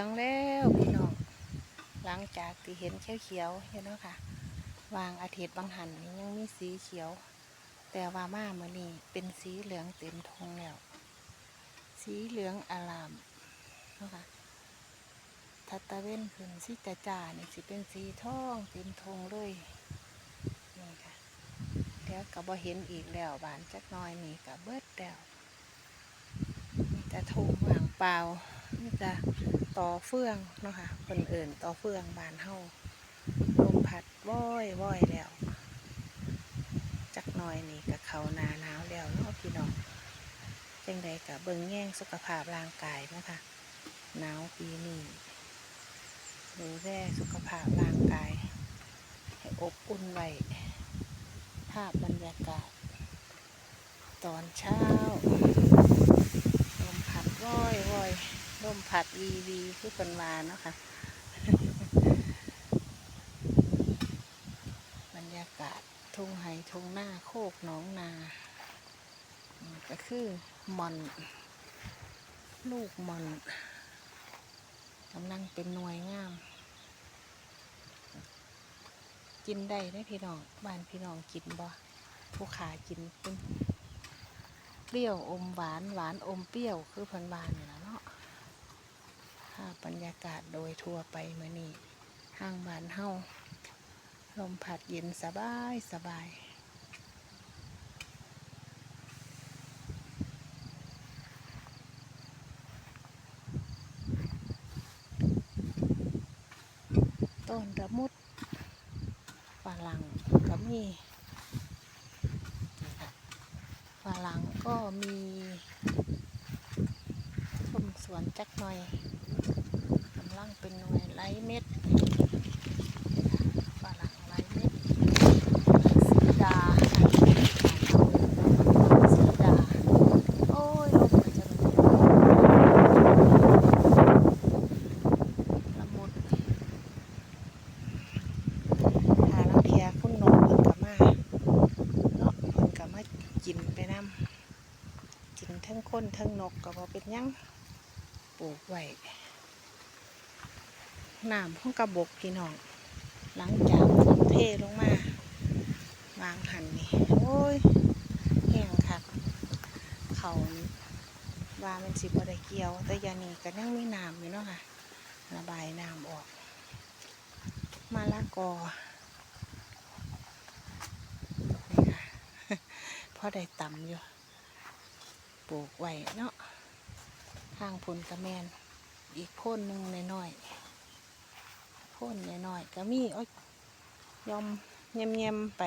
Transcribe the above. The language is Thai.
องแล้วพี่น้อง หลังจากที่เห็นเขียวๆเห็นเนาะค่ะ วางอาทิตย์บางหันนี่ยังมีสีเขียว แต่ว่ามาเมื่อนี้เป็นสีเหลืองเต็มทงแล้ว สีเหลืองอารามเนาะค่ะทัตตะเว้นขึ้นสีจ่าจ่านี่สิเป็นสีทองเต็มทงเลยนี่ค่ะเดี๋ยวก็บ่เห็นอีกแล้วบานจักน้อยนี่ก็เบิดแล้วมีแต่ทงว่างเปล่า มีแต่ต่อเฟืองเนาะค่ะคนอื่นต่อเฟืองบานเฮาลมพัดว้อยว้อยแล้ว จักหน่อยนี่กับเขาหนาหนาวแล้วเนาะพี่น้องจังใดกับเบิ่งแย่งสุขภาพร่างกายนะคะหนาวปีนี้ดูแลสุขภาพร่างกาย ให้อบอุ่นไว้ภาพบรรยากาศ ตอนเช้าลมพัดว้อยว้อย ลมพัดวีวีคือคนวาเนาะค่ะ บรรยากาศทุ่งไห่ทุ่งหน้าโคกหนองนาก็คือมอน ลูกมอนกำลังเป็นหน่วยงาม กินได้ได้พี่น้องบ้านพี่น้องกินบ่ผู้ขากินเป็นเปรี้ยวอมหวานหวานอมเปรี้ยวคือพันบานนี่ละเนะ บรรยากาศโดยทั่วไปเมื่อนี้ห้างบานเฮาลมพัดเย็นสบายสบายต้นระมุดฝรั่งก็มีฝรั่งก็มี วนจักหน่อยกำลังเป็นหน่วยไร้เม็ดฝรั่งไร้เม็ดสีดาสีดาโอ้ยลมจะละมุดหาลังเทียคุณนกเพิ่นกลับมาเนาะเพิ่นกลับมากินไปน้ำกินทั้งคนทั้งนกก็บ่เป็นยัง ปลูกไว้น้ำของกระบกพี่น้อง หลังจากฝนเทลงมา วางหันนี่โอ้ยแห้งคักเขาว่ามันสิบ่ได้เกี่ยว แต่ยานีก็ยังมีน้ำอยู่เนาะค่ะ ระบายน้ำออก มาละกอนี่ค่ะพอได้ต่ำอยู่ ปลูกไว้เนาะ ทางผลกระแมนอีกพ่นหนึ่งน้อยๆพ่นน้อยๆก็มีอ้ยยอมเงียมๆไป